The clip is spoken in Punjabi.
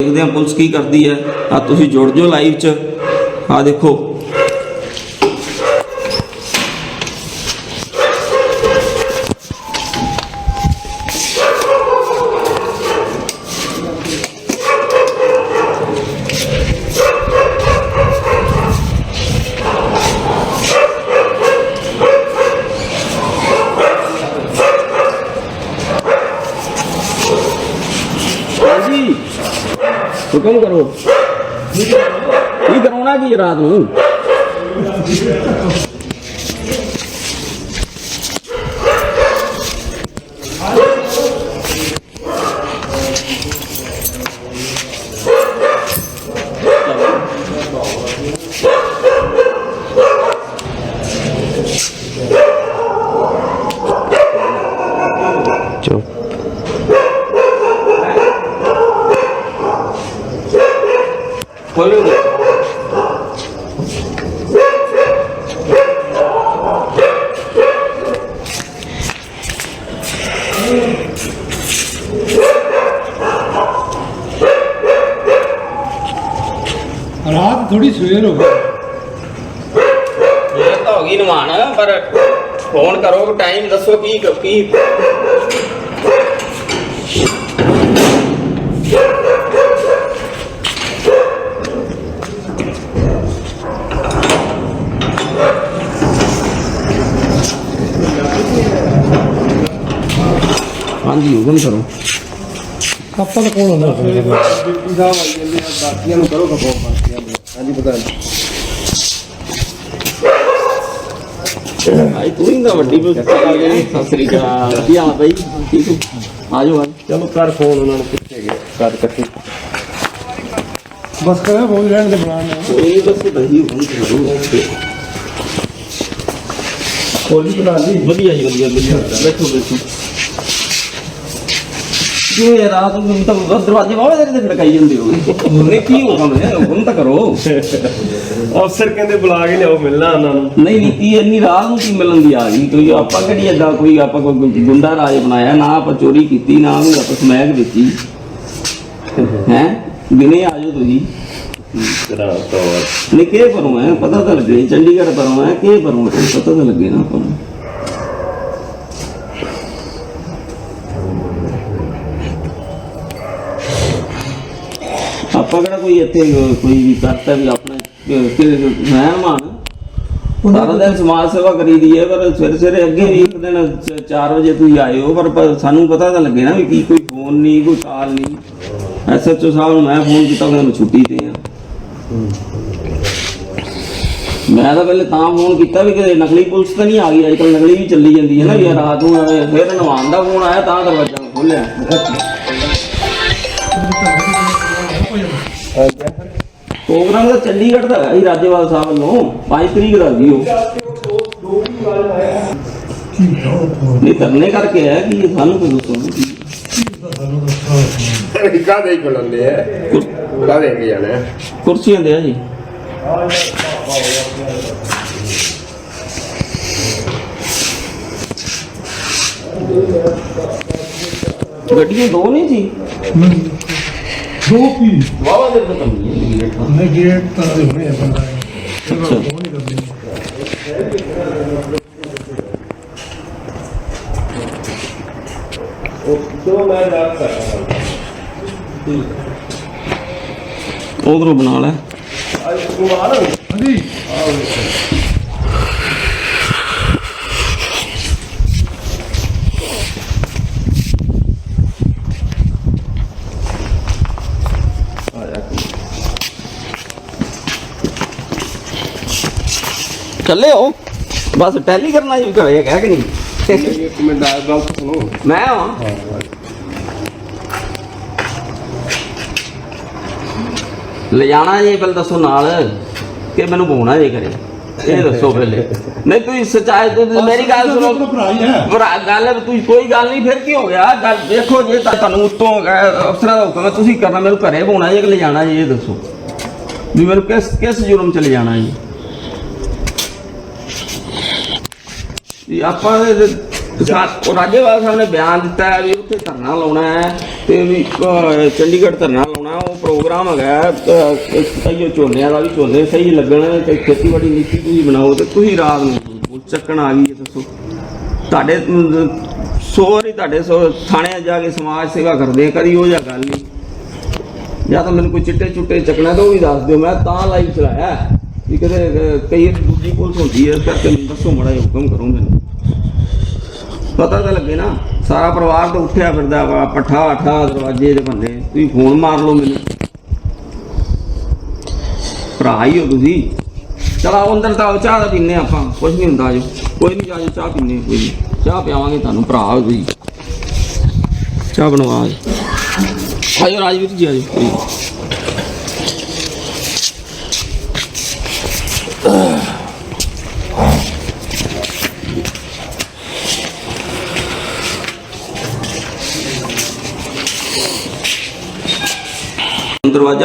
ਦੇਖਦੇ ਹਾਂ ਪੁਲਿਸ ਕੀ ਕਰਦੀ ਹੈ। ਆ ਤੁਸੀਂ ਜੁੜ ਜਾਓ ਲਾਈਵ 'ਚ। ਆ ਦੇਖੋ। ਜੀ ਹੁਕਮ ਕਰੋ। ਕੀ ਕਰਾਉਣਾ ਕੀ ਰਾਤ ਨੂੰ? ਖੋਲੋ ਰਾਤ ਥੋੜੀ ਸਵੇਰ ਹੋ ਗਈ। ਇਹ ਤਾਂ ਹੋ ਗਈ ਨਮਾਨ ਪਰ ਫੋਨ ਕਰੋ ਟਾਈਮ ਦੱਸੋ ਕੀ ਕੀ ਹਾਂਜੀ ਹੁਕਮ ਕਰੋ। ਆਪਾਂ ਤਾਂ ਕੋਲ ਹੁੰਦਾ ਸੀ ਆਈ ਤੂੰ ਹੀ ਵੱਡੀ ਬੁੱਧ ਸਤਿ ਸ੍ਰੀ ਅਕਾਲ। ਕੀ ਹਾਲ ਬਾਈ ਠੀਕ ਹੋ? ਆ ਜਾਓ ਆ। ਚਲੋ ਕਰ ਫੋਨ ਉਹਨਾਂ ਨੂੰ ਕਿੱਥੇ ਗਏ। ਕਰ ਕੱਟੀ ਬਸ ਕਰੇ ਬੋਲ ਰਹਿਣ ਦੇ ਬਣਾਉਣਾ ਕੋਈ ਬਸ ਦਹੀ ਹੁਣ ਕਰੋ। ਕੋਲੀ ਬਣਾ ਲਈ? ਵਧੀਆ ਜੀ ਵਧੀਆ ਵਧੀਆ। ਬੈਠੋ ਬੈਠੋ। ਕਿਉਂ ਇਹ ਰਾਤ ਨੂੰ ਤਾਂ ਦਰਵਾਜ਼ੇ ਬਾਹਰ ਦੇ ਤੇ ਖੜਕਾਈ ਜਾਂਦੇ ਹੋ ਉਹਨੇ ਕੀ ਹੋ ਕੰਮ ਹੈ ਹੁਕਮ ਤਾਂ ਕਰੋ। ਅਫਸਰ ਕਹਿੰਦੇ ਬੁਲਾ ਕੇ ਲਿਆਓ ਮਿਲਣਾ ਉਹਨਾਂ ਨੂੰ। ਨਹੀਂ ਨਹੀਂ ਕੀ ਇੰਨੀ ਰਾਤ ਨੂੰ ਕੀ ਮਿਲਣ ਦੀ ਆ ਗਈ? ਕੋਈ ਆਪਾਂ ਕਿਹੜੀ ਏਦਾਂ ਕੋਈ ਆਪਾਂ ਕੋਈ ਗੁੰਡਾ ਰਾਜ ਬਣਾਇਆ? ਨਾ ਆਪਾਂ ਚੋਰੀ ਕੀਤੀ ਨਾ ਉਹਨੂੰ ਆਪਾਂ ਸਮੈਕ ਦਿੱਤੀ। ਹੈ? ਦਿਨੇ ਆ ਜਾਓ ਤੁਸੀਂ। ਤੇਰਾ ਤੌਰ ਨਹੀਂ ਕੀ ਕਰੂੰ ਪਤਾ ਤਾਂ ਲੱਗੇ। ਚੰਡੀਗੜ੍ਹ ਪਰੋਂ ਹੈ ਕੀ ਕਰੂੰ ਪਤਾ ਤਾਂ ਲੱਗੇ ਨਾ ਆਪਾਂ ਨੂੰ। ਆਪਾਂ ਕਿਹੜਾ ਕੋਈ ਇੱਥੇ ਕੋਈ ਵੀ ਕਰਤਾ ਵੀ ਆਪਣੇ ਮਹਿਮਾਨ ਸਾਰਾ ਦਿਨ ਸਮਾਜ ਸੇਵਾ ਕਰੀਦੀ ਹੈ ਪਰ ਸਵੇਰੇ ਸਵੇਰੇ ਅੱਗੇ ਵੀ ਇੱਕ ਦਿਨ 4 ਵਜੇ ਤੁਸੀਂ ਆਏ ਹੋ ਪਰ ਸਾਨੂੰ ਪਤਾ ਤਾਂ ਲੱਗੇ ਨਾ ਵੀ ਕੀ ਕੋਈ ਫੋਨ ਨਹੀਂ ਕੋਈ ਕਾਲ ਨਹੀਂ। ਐਸਐਚਓ ਸਾਹਿਬ ਨੂੰ ਮੈਂ ਫੋਨ ਕੀਤਾ ਉਹਨਾਂ ਨੂੰ ਛੁੱਟੀ ਤੇ ਆ। ਮੈਂ ਤਾਂ ਪਹਿਲੇ ਤਾਂ ਫੋਨ ਕੀਤਾ ਵੀ ਕਿ ਨਕਲੀ ਪੁਲਿਸ ਤਾਂ ਨਹੀਂ ਆ ਗਈ ਅੱਜਕੱਲ ਨਕਲੀ ਵੀ ਚੱਲੀ ਜਾਂਦੀ ਹੈ ਨਾ ਵੀ ਰਾਤ ਨੂੰ ਫਿਰ ਨਵਾਨ ਦਾ ਫੋਨ ਆਇਆ ਤਾਂ ਦਰਵਾਜ਼ਾ ਖੋਲਿਆ ਪ੍ਰੋਗਰਾਮ ਤਾਂ ਚੰਡੀਗੜ੍ਹ ਦਾ ਹੈ ਰਾਜੇਵਾਲ ਸਾਹਿਬ ਵੱਲੋਂ 5 ਤਰੀਕ ਦਾ ਜੀ ਉਹ। ਨਹੀਂ ਧਰਨੇ ਕਰਕੇ ਹੈ ਕਿ ਸਾਨੂੰ ਕੋਈ ਦੱਸੋ ਕਾਦੇ ਹੀ ਬੁਲਾਉਂਦੇ ਆ ਕਾਦੇ ਕੇ ਜਾਣਾ ਕੁਰਸੀਆਂ ਦੇ ਆ ਜੀ। ਗੱਡੀਆਂ ਦੋ ਨਹੀਂ। ਸੀ ਦੋ ਕੀ? ਵਾਵਾ ਦੇ ਖਤਮ ਨਹੀਂ ਹੈ ਮੈਂ ਗੇਟ ਤਾਂ ਦੇ ਹੋਣੇ ਬੰਦਾ। ਅੱਛਾ। ਜੋ ਮੈਂ ਦੱਸ ਸਕਦਾ ਉਧਰੋਂ ਬਣਾ ਲੈ। ਅੱਜ ਤੂੰ ਆ ਨਾ। ਚੱਲੇ ਹੋ? ਬਸ ਟੈਲੀ ਕਰਨਾ ਹੀ ਘਰੇ ਕਹਿ ਕਿ ਨਹੀਂ। ਇੱਕ ਮਿੰਟ ਦਾ ਗੱਲ ਸੁਣੋ ਮੈਂ ਹਾਂ ਲੈ ਜਾਣਾ ਜੀ ਪਹਿਲਾਂ ਦੱਸੋ ਨਾਲ ਕਿ ਮੈਨੂੰ ਪਾਉਣਾ ਜੇ ਕਰੇ ਇਹ ਦੱਸੋ ਪਹਿਲੇ। ਨਹੀਂ ਤੁਸੀਂ ਸੱਚਾਈ ਤੁਸੀਂ ਮੇਰੀ ਗੱਲ ਸੁਣੋ। ਭਰਾ ਗੱਲ ਤੁਸੀਂ ਕੋਈ ਗੱਲ ਨਹੀਂ ਫਿਰ ਕੀ ਹੋ ਗਿਆ? ਗੱਲ ਦੇਖੋ ਜੇ ਤਾਂ ਤੁਹਾਨੂੰ ਉੱਤੋਂ ਅਫਸਰਾਂ ਦਾ ਹੁਕਮ ਹੈ ਤੁਸੀਂ ਕਰਨਾ ਮੈਨੂੰ ਘਰੇ ਪਾਉਣਾ ਜੇ ਕਿ ਲੈ ਜਾਣਾ ਜੀ ਇਹ ਦੱਸੋ। ਵੀ ਮੈਨੂੰ ਕਿਸ ਕਿਸ ਜੁਰਮ ਚ ਲੈ ਜਾਣਾ ਜੀ? ਵੀ ਆਪਾਂ ਦੇ- ਸਾ- ਉਹ ਰਾਜੇਵਾਲ ਸਾਹਿਬ ਨੇ ਬਿਆਨ ਦਿੱਤਾ ਹੈ ਵੀ ਉੱਥੇ ਧਰਨਾ ਲਾਉਣਾ ਹੈ ਤੇ ਵੀ ਅਹ, ਚੰਡੀਗੜ੍ਹ ਧਰਨਾ ਲਾਉਣਾ ਉਹ ਪ੍ਰੋਗਰਾਮ ਹੈਗਾ ਸਹੀ ਝੋਨਿਆਂ ਦਾ ਵੀ ਝੋਨੇ ਸਹੀ ਲੱਗਣ ਤੇ ਖੇਤੀਬਾੜੀ ਨੀਤੀ ਤੁਸੀਂ ਬਣਾਓ ਤੇ ਤੁਸੀਂ ਰਾਤ ਨੂੰ ਪੁਲਿਸ ਚੱਕਣ ਆ ਗਈ ਹੈ ਦੱਸੋ। ਤੁਹਾਡੇ ਅਮ, ਸੌ ਵਾਰੀ ਤੁਹਾਡੇ ਸੌ ਥਾਣੇ ਜਾ ਕੇ ਸਮਾਜ ਸੇਵਾ ਕਰਦੇ ਆ ਕਦੀ ਉਹ ਜਿਹਾ ਗੱਲ ਨਹੀਂ। ਜਾਂ ਤਾਂ ਮੈਨੂੰ ਕੋਈ ਚਿੱਟੇ ਚੁੱਟੇ ਚੱਕਣਾ ਤਾਂ ਉਹ ਵੀ ਦੱਸ ਦਿਓ ਮੈਂ ਤਾਂ ਲਾਈਵ ਚਲਾਇਆ ਹੈ। ਵੀ ਕਦੇ ਅਹ, ਕਈ ਵਾਰੀ ਦੂਜੀ ਪੁਲਿਸ ਹੁੰਦੀ ਹੈ ਇਸ ਕਰਕੇ ਮੈਨੂੰ ਦੱਸੋ ਮੜਾ ਹੁਕਮ ਕਰੋ ਮੈਨੂੰ। ਪਤਾ ਤਾਂ ਲੱਗੇ ਨਾ ਸਾਰਾ ਪਰਿਵਾਰ ਤਾਂ ਉੱਠਿਆ ਫਿਰਦਾ ਵਾ ਪੱਠਾ ਆਠਾ ਦਰਵਾਜ਼ੇ ਦੇ ਬੰਦੇ। ਤੁਸੀਂ ਫੋਨ ਮਾਰ ਲਓ ਮੈਨੂੰ। ਭਰਾ ਹੀ ਹੋ ਤੁਸੀਂ। ਚਲਾ ਅੰਦਰ ਤਾਂ ਆਓ, ਚਾਹ ਦਾ ਪੀਨੇ ਆਪਾਂ। ਕੁਝ ਨਹੀਂ ਹੁੰਦਾ ਜੋ ਕੋਈ ਨਹੀਂ ਜਾਜੋ ਚਾਹ ਪੀਨੇ ਕੋਈ ਨੀ। ਚਾਹ ਪਿਆਵਾਂਗੇ ਤੁਹਾਨੂੰ ਭਰਾ ਹੋ ਤੁਸੀਂ। ਚਾਹ ਬਣਵਾ ਆਜੋ ਆਜੋ ਰਾਜਵੀਰ ਜੀ ਆਜੋ। ਕੋਈ ਨੀ। ਦਰਵਾਜ਼ਾ